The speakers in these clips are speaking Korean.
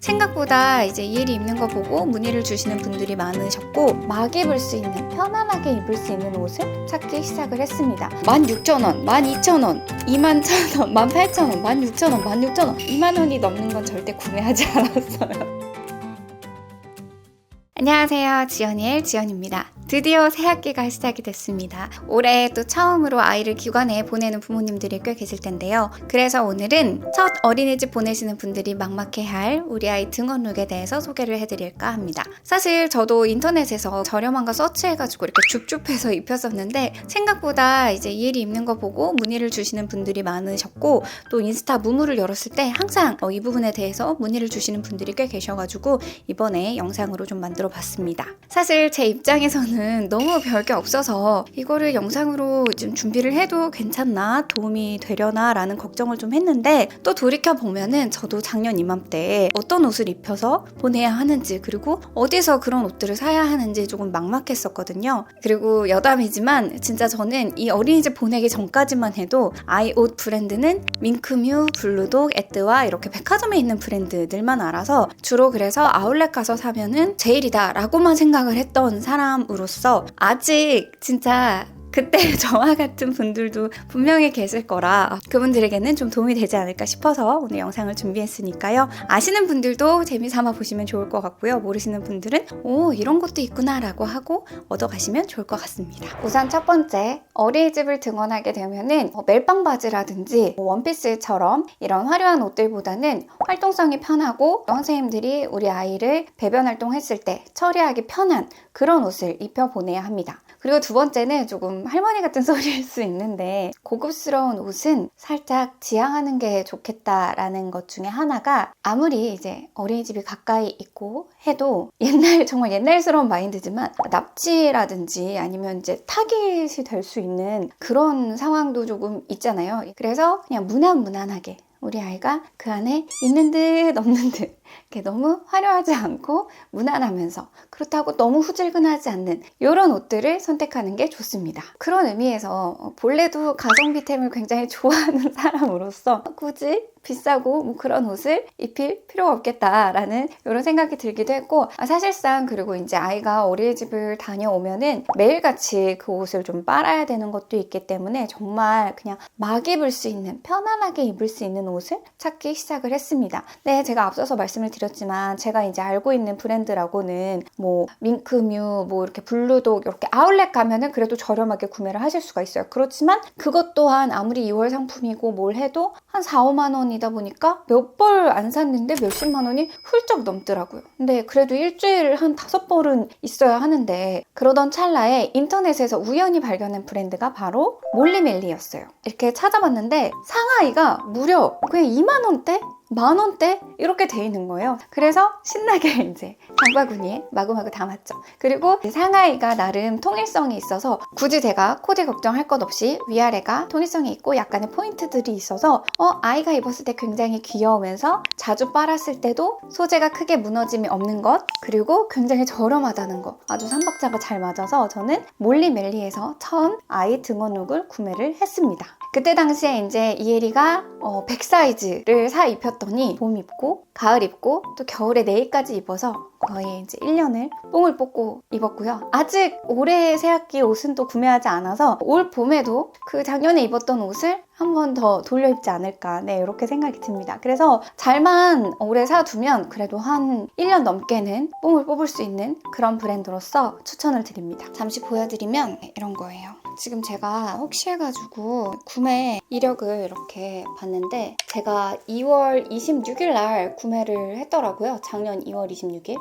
생각보다 이제 이혜리 입는 거 보고 문의를 주시는 분들이 많으셨고 막 입을 수 있는 편안하게 입을 수 있는 옷을 찾기 시작을 했습니다. 16,000원, 12,000원, 21,000원, 18,000원, 16,000원, 16,000원 2만 원이 넘는 건 절대 구매하지 않았어요. 안녕하세요. 지연이의 지연입니다. 드디어 새 학기가 시작이 됐습니다. 올해 또 처음으로 아이를 기관에 보내는 부모님들이 꽤 계실 텐데요. 그래서 오늘은 첫 어린이집 보내시는 분들이 막막해 할 우리 아이 등원룩에 대해서 소개를 해드릴까 합니다. 사실 저도 인터넷에서 저렴한 거 서치해가지고 이렇게 줍줍해서 입혔었는데 생각보다 이제 이혜리 입는 거 보고 문의를 주시는 분들이 많으셨고 또 인스타 무무를 열었을 때 항상 어, 이 부분에 대해서 문의를 주시는 분들이 꽤 계셔가지고 이번에 영상으로 좀 만들어 봤습니다. 사실 제 입장에서는 너무 별게 없어서 이거를 영상으로 좀 준비를 해도 괜찮나 도움이 되려나 라는 걱정을 좀 했는데 또 돌이켜 보면은 저도 작년 이맘때 어떤 옷을 입혀서 보내야 하는지 그리고 어디서 그런 옷들을 사야 하는지 조금 막막했었거든요. 그리고 여담이지만 진짜 저는 이 어린이집 보내기 전까지만 해도 아이 옷 브랜드는 밍크뮤, 블루독, 에뜨와 이렇게 백화점에 있는 브랜드들만 알아서 주로 그래서 아울렛 가서 사면은 제일이다 라고만 생각을 했던 사람으로서 아직 진짜 그때 저와 같은 분들도 분명히 계실 거라 그분들에게는 좀 도움이 되지 않을까 싶어서 오늘 영상을 준비했으니까요. 아시는 분들도 재미삼아 보시면 좋을 것 같고요. 모르시는 분들은 오 이런 것도 있구나 라고 하고 얻어가시면 좋을 것 같습니다. 우선 첫 번째 어린이집을 등원하게 되면은 뭐 멜빵 바지라든지 뭐 원피스처럼 이런 화려한 옷들보다는 활동성이 편하고 선생님들이 우리 아이를 배변 활동했을 때 처리하기 편한 그런 옷을 입혀 보내야 합니다. 그리고 두 번째는 조금 할머니 같은 소리일 수 있는데 고급스러운 옷은 살짝 지양하는 게 좋겠다라는 것 중에 하나가 아무리 이제 어린이집이 가까이 있고 해도 옛날 정말 옛날스러운 마인드지만 납치라든지 아니면 이제 타깃이 될 수 있는 그런 상황도 조금 있잖아요. 그래서 그냥 무난무난하게 우리 아이가 그 안에 있는 듯 없는 듯 너무 화려하지 않고 무난하면서 그렇다고 너무 후질근하지 않는 이런 옷들을 선택하는 게 좋습니다. 그런 의미에서 본래도 가성비템을 굉장히 좋아하는 사람으로서 굳이 비싸고 뭐 그런 옷을 입힐 필요가 없겠다라는 이런 생각이 들기도 했고 아, 사실상 그리고 이제 아이가 어린이집을 다녀오면은 매일같이 그 옷을 좀 빨아야 되는 것도 있기 때문에 정말 그냥 막 입을 수 있는 편안하게 입을 수 있는 옷을 찾기 시작을 했습니다. 네, 제가 앞서서 말씀 을 드렸지만 제가 이제 알고 있는 브랜드라고는 뭐 밍크뮤, 뭐 이렇게 블루독 이렇게 아울렛 가면은 그래도 저렴하게 구매를 하실 수가 있어요. 그렇지만 그것 또한 아무리 2월 상품이고 뭘 해도 한 4, 5만 원이다 보니까 몇 벌 안 샀는데 몇십만 원이 훌쩍 넘더라고요. 근데 그래도 일주일 한 다섯 벌은 있어야 하는데 그러던 찰나에 인터넷에서 우연히 발견한 브랜드가 바로 몰리멜리였어요. 이렇게 찾아봤는데 상하이가 무려 그냥 2만 원대? 만 원대 이렇게 돼 있는 거예요. 그래서 신나게 이제 장바구니에 마구마구 담았죠. 그리고 상하이가 나름 통일성이 있어서 굳이 제가 코디 걱정할 것 없이 위아래가 통일성이 있고 약간의 포인트들이 있어서 어 아이가 입었을 때 굉장히 귀여우면서 자주 빨았을 때도 소재가 크게 무너짐이 없는 것 그리고 굉장히 저렴하다는 거 아주 삼박자가 잘 맞아서 저는 몰리멜리에서 처음 아이 등원룩을 구매를 했습니다. 그때 당시에 이제 이혜리가 어, 100 사이즈를 사 입혔더니 봄 입고 가을 입고 또 겨울에 내일까지 입어서 거의 이제 1년을 뽕을 뽑고 입었고요. 아직 올해 새학기 옷은 또 구매하지 않아서 올 봄에도 그 작년에 입었던 옷을 한 번 더 돌려 입지 않을까 네 이렇게 생각이 듭니다. 그래서 잘만 오래 사두면 그래도 한 1년 넘게는 뽕을 뽑을 수 있는 그런 브랜드로서 추천을 드립니다. 잠시 보여드리면 이런 거예요. 지금 제가 혹시 해가지고 구매 이력을 이렇게 봤는데 제가 2월 26일 날 구매를 했더라고요. 작년 2월 26일.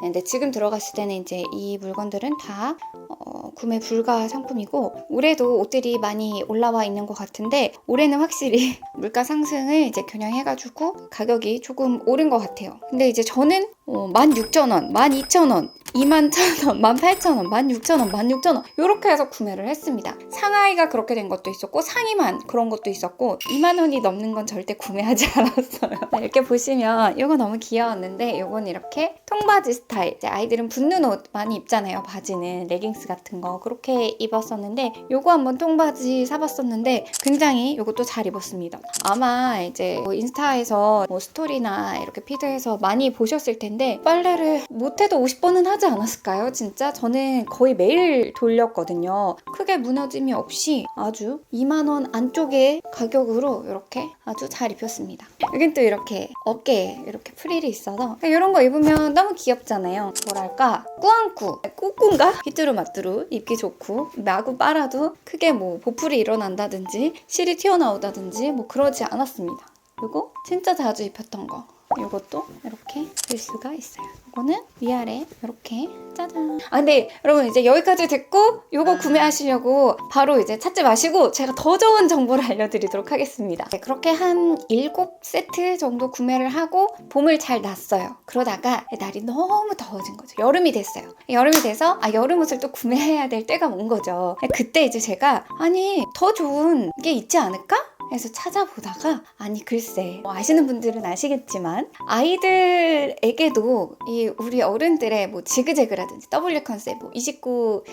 네, 근데 지금 들어갔을 때는 이제 이 물건들은 다 어, 구매 불가 상품이고 올해도 옷들이 많이 올라와 있는 것 같은데 올해는 확실히 물가 상승을 이제 겨냥해가지고 가격이 조금 오른 것 같아요. 근데 이제 저는 어, 16,000원, 12,000원 2만 1,000원, 18,000원, 16,000원, 16,000원 이렇게 해서 구매를 했습니다. 상하이가 그렇게 된 것도 있었고 상의만 그런 것도 있었고 2만 원이 넘는 건 절대 구매하지 않았어요. 네, 이렇게 보시면 이거 너무 귀여웠는데 이건 이렇게 통바지 스타일. 이제 아이들은 붙는 옷 많이 입잖아요. 바지는 레깅스 같은 거 그렇게 입었었는데 이거 한번 통바지 사봤었는데 굉장히 이것도 잘 입었습니다. 아마 이제 뭐 인스타에서 뭐 스토리나 이렇게 피드에서 많이 보셨을 텐데 빨래를 못해도 50번은 하지 않았을까요? 진짜 저는 거의 매일 돌렸거든요. 크게 무너짐이 없이 아주 2만 원 안쪽의 가격으로 이렇게 아주 잘 입혔습니다. 여긴 또 이렇게 어깨에 이렇게 프릴이 있어서 이런 거 입으면 너무 귀엽잖아요. 뭐랄까 꾸안꾸, 꾸꾸인가? 휘뚜루마뚜루 입기 좋고 마구 빨아도 크게 뭐 보풀이 일어난다든지 실이 튀어나오다든지 뭐 그러지 않았습니다. 그리고 진짜 자주 입혔던 거 이것도 이렇게 볼 수가 있어요. 이거는 위아래 이렇게 짜잔. 아 근데 여러분 이제 여기까지 듣고 이거 구매하시려고 바로 이제 찾지 마시고 제가 더 좋은 정보를 알려드리도록 하겠습니다. 네, 그렇게 한 7세트 정도 구매를 하고 봄을 잘 났어요. 그러다가 날이 너무 더워진 거죠. 여름이 됐어요. 여름이 돼서 아 여름 옷을 또 구매해야 될 때가 온 거죠. 그때 이제 제가 아니 더 좋은 게 있지 않을까? 해서 찾아보다가 아니 글쎄 뭐 아시는 분들은 아시겠지만 아이들에게도 이 우리 어른들의 뭐 지그재그라든지 W 컨셉 뭐 29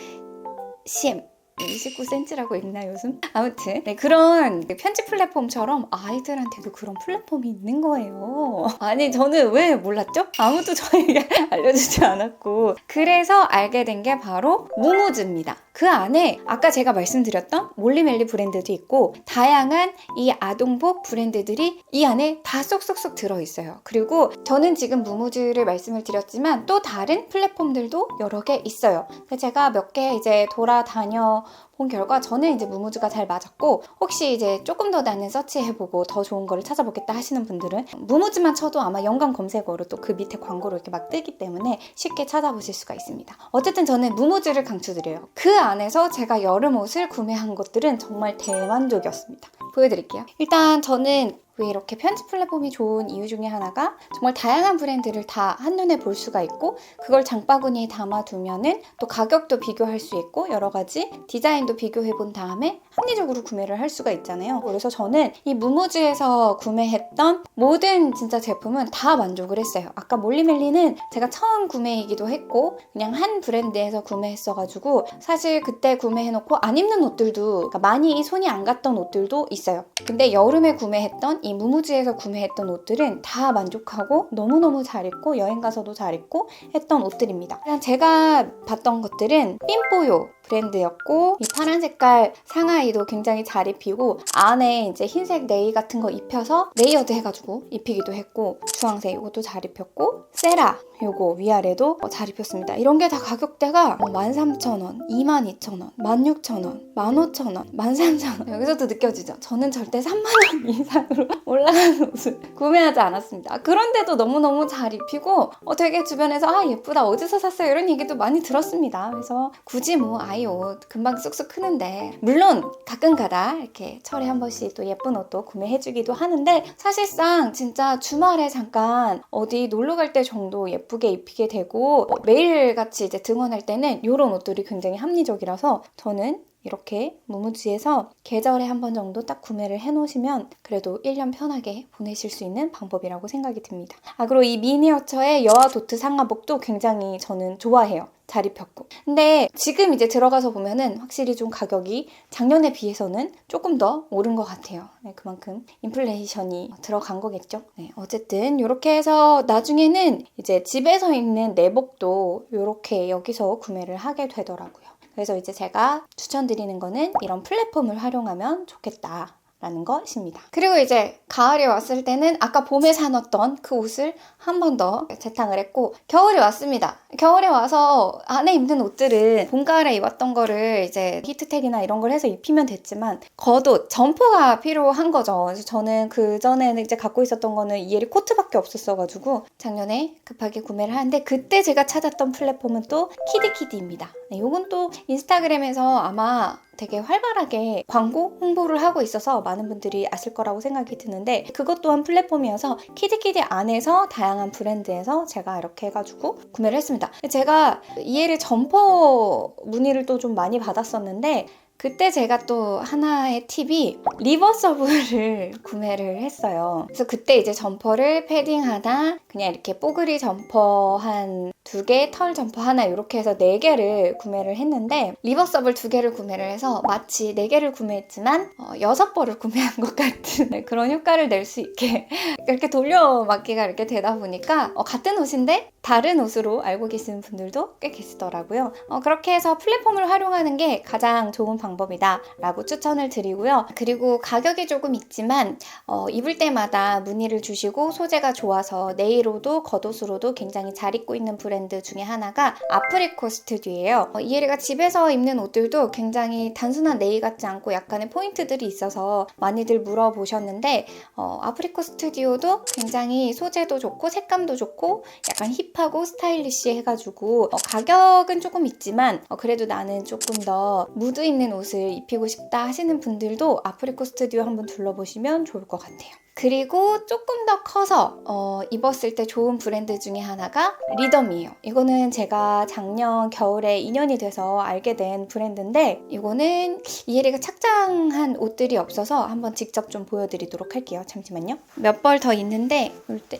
CM 29cm라고 읽나 요즘? 아무튼 네, 그런 편집 플랫폼처럼 아이들한테도 그런 플랫폼이 있는 거예요. 아니 저는 왜 몰랐죠? 아무도 저에게 알려주지 않았고 그래서 알게 된 게 바로 무무즈입니다. 그 안에 아까 제가 말씀드렸던 몰리멜리 브랜드도 있고 다양한 이 아동복 브랜드들이 이 안에 다 쏙쏙쏙 들어있어요. 그리고 저는 지금 무무즈를 말씀을 드렸지만 또 다른 플랫폼들도 여러 개 있어요. 제가 몇 개 이제 돌아다녀 본 결과 저는 이제 무무즈가 잘 맞았고 혹시 이제 조금 더 나는 서치해보고 더 좋은 거를 찾아보겠다 하시는 분들은 무무즈만 쳐도 아마 연관 검색어로 또 그 밑에 광고로 이렇게 막 뜨기 때문에 쉽게 찾아보실 수가 있습니다. 어쨌든 저는 무무즈를 강추드려요. 그 안에서 제가 여름 옷을 구매한 것들은 정말 대만족이었습니다. 보여드릴게요. 일단 저는 왜 이렇게 편집 플랫폼이 좋은 이유 중에 하나가 정말 다양한 브랜드를 다 한눈에 볼 수가 있고 그걸 장바구니에 담아두면은 또 가격도 비교할 수 있고 여러 가지 디자인도 비교해 본 다음에 합리적으로 구매를 할 수가 있잖아요. 그래서 저는 이 무무즈에서 구매했던 모든 진짜 제품은 다 만족을 했어요. 아까 몰리멜리는 제가 처음 구매이기도 했고 그냥 한 브랜드에서 구매했어가지고 사실 그때 구매해놓고 안 입는 옷들도 그러니까 많이 손이 안 갔던 옷들도 있어요. 근데 여름에 구매했던 이 무무즈에서 구매했던 옷들은 다 만족하고 너무너무 잘 입고 여행 가서도 잘 입고 했던 옷들입니다. 그냥 제가 봤던 것들은 삔뽀요 브랜드였고 이 파란 색깔 상하이도 굉장히 잘 입히고 안에 이제 흰색 네이 같은 거 입혀서 레이어드 해가지고 입히기도 했고 주황색 이것도 잘 입혔고 세라 요거 위아래도 잘 입혔습니다. 이런 게 다 가격대가 13,000원, 22,000원, 16,000원, 15,000원, 13,000원 여기서도 느껴지죠? 저는 절대 3만원 이상으로 올라가는 옷을 구매하지 않았습니다. 그런데도 너무너무 잘 입히고 어, 되게 주변에서 아 예쁘다 어디서 샀어요 이런 얘기도 많이 들었습니다. 그래서 굳이 뭐옷 금방 쑥쑥 크는데 물론 가끔가다 이렇게 철에 한 번씩 또 예쁜 옷도 구매해주기도 하는데 사실상 진짜 주말에 잠깐 어디 놀러 갈 때 정도 예쁘게 입히게 되고 뭐 매일 같이 이제 등원할 때는 이런 옷들이 굉장히 합리적이라서 저는 이렇게 무무지에서 계절에 한 번 정도 딱 구매를 해 놓으시면 그래도 1년 편하게 보내실 수 있는 방법이라고 생각이 듭니다. 아 그리고 이 미니어처의 여아 도트 상하복도 굉장히 저는 좋아해요. 잘 입혔고. 근데 지금 이제 들어가서 보면은 확실히 좀 가격이 작년에 비해서는 조금 더 오른 것 같아요. 네, 그만큼 인플레이션이 들어간 거겠죠. 네, 어쨌든 이렇게 해서 나중에는 이제 집에서 입는 내복도 이렇게 여기서 구매를 하게 되더라고요. 그래서 이제 제가 추천드리는 거는 이런 플랫폼을 활용하면 좋겠다. 라는 것입니다. 그리고 이제 가을이 왔을 때는 아까 봄에 사놓던 그 옷을 한 번 더 재탕을 했고 겨울이 왔습니다. 겨울에 와서 안에 입는 옷들은 봄 가을에 입었던 거를 이제 히트텍이나 이런 걸 해서 입히면 됐지만 겉옷 점퍼가 필요한 거죠. 저는 그 전에는 이제 갖고 있었던 거는 이에리 코트밖에 없었어가지고 작년에 급하게 구매를 하는데 그때 제가 찾았던 플랫폼은 또 키디키디입니다. 네, 요건 또 인스타그램에서 아마 되게 활발하게 광고 홍보를 하고 있어서 많은 분들이 아실 거라고 생각이 드는데 그것 또한 플랫폼이어서 키즈키드 안에서 다양한 브랜드에서 제가 이렇게 해가지고 구매를 했습니다. 제가 이해를 점퍼 문의를 또 좀 많이 받았었는데 그때 제가 또 하나의 팁이 리버서블을 구매를 했어요. 그래서 그때 이제 점퍼를 패딩 하나, 그냥 이렇게 뽀글이 점퍼 한 두 개, 털 점퍼 하나 이렇게 해서 네 개를 구매를 했는데 리버서블 두 개를 구매를 해서 마치 네 개를 구매했지만 어, 여섯 벌을 구매한 것 같은 네, 그런 효과를 낼 수 있게 이렇게 돌려막기가 이렇게 되다 보니까 어, 같은 옷인데 다른 옷으로 알고 계시는 분들도 꽤 계시더라고요. 어, 그렇게 해서 플랫폼을 활용하는 게 가장 좋은 방법이다라고 추천을 드리고요. 그리고 가격이 조금 있지만 어, 입을 때마다 무늬를 주시고 소재가 좋아서 네이로도 겉옷으로도 굉장히 잘 입고 있는 브랜드 중에 하나가 아프리코 스튜디오예요. 어, 이혜리가 집에서 입는 옷들도 굉장히 단순한 네이 같지 않고 약간의 포인트들이 있어서 많이들 물어보셨는데 어, 아프리코 스튜디오도 굉장히 소재도 좋고 색감도 좋고 약간 힙하고 스타일리시 해가지고 어, 가격은 조금 있지만 어, 그래도 나는 조금 더 무드 있는 옷을 입히고 싶다 하시는 분들도 아프리코 스튜디오 한번 둘러보시면 좋을 것 같아요. 그리고 조금 더 커서 어, 입었을 때 좋은 브랜드 중에 하나가 리덤이에요. 이거는 제가 작년 겨울에 인연이 돼서 알게 된 브랜드인데 이거는 이혜리가 착장한 옷들이 없어서 한번 직접 좀 보여드리도록 할게요. 잠시만요. 몇 벌 더 있는데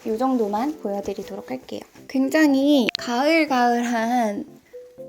이 정도만 보여드리도록 할게요. 굉장히 가을가을한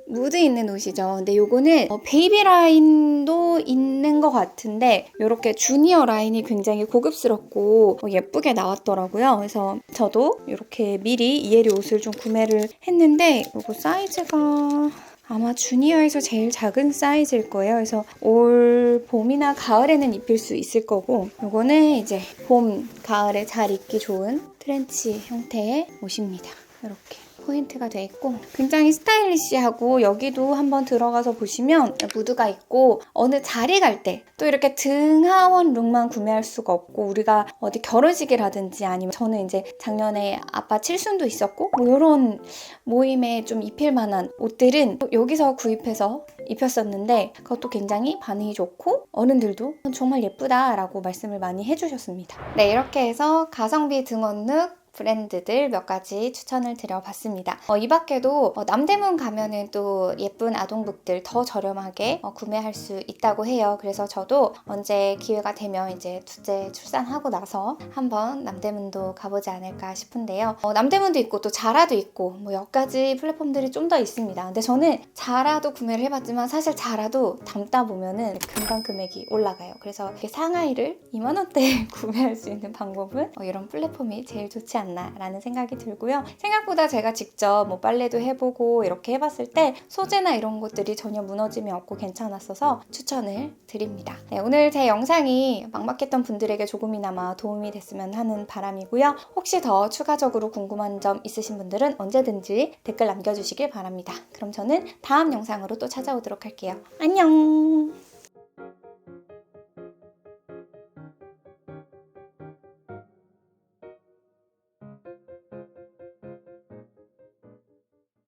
무드 있는 옷이죠. 근데 요거는 어, 베이비 라인도 있는 것 같은데 이렇게 주니어 라인이 굉장히 고급스럽고 어, 예쁘게 나왔더라고요. 그래서 저도 이렇게 미리 이혜리 옷을 좀 구매를 했는데 요거 사이즈가 아마 주니어에서 제일 작은 사이즈일 거예요. 그래서 올 봄이나 가을에는 입힐 수 있을 거고 요거는 이제 봄, 가을에 잘 입기 좋은 트렌치 형태의 옷입니다. 이렇게 포인트가 돼 있고 굉장히 스타일리시하고 여기도 한번 들어가서 보시면 무드가 있고 어느 자리 갈 때 또 이렇게 등하원 룩만 구매할 수가 없고 우리가 어디 결혼식이라든지 아니면 저는 이제 작년에 아빠 칠순도 있었고 뭐 이런 모임에 좀 입힐 만한 옷들은 여기서 구입해서 입혔었는데 그것도 굉장히 반응이 좋고 어른들도 정말 예쁘다라고 말씀을 많이 해주셨습니다. 네 이렇게 해서 가성비 등원 룩 브랜드들 몇 가지 추천을 드려봤습니다. 어, 이 밖에도 어, 남대문 가면은 또 예쁜 아동북들 더 저렴하게 어, 구매할 수 있다고 해요. 그래서 저도 언제 기회가 되면 이제 둘째 출산하고 나서 한번 남대문도 가보지 않을까 싶은데요. 어, 남대문도 있고 또 자라도 있고 뭐몇 가지 플랫폼들이 좀 더 있습니다. 근데 저는 자라도 구매를 해봤지만 사실 자라도 담다 보면은 금방 금액이 올라가요. 그래서 상하이를 2만 원대에 구매할 수 있는 방법은 어, 이런 플랫폼이 제일 좋지 않나라는 생각이 들고요. 생각보다 제가 직접 뭐 빨래도 해보고 이렇게 해봤을 때 소재나 이런 것들이 전혀 무너짐이 없고 괜찮았어서 추천을 드립니다. 네, 오늘 제 영상이 막막했던 분들에게 조금이나마 도움이 됐으면 하는 바람이고요. 혹시 더 추가적으로 궁금한 점 있으신 분들은 언제든지 댓글 남겨주시길 바랍니다. 그럼 저는 다음 영상으로 또 찾아오도록 할게요. 안녕!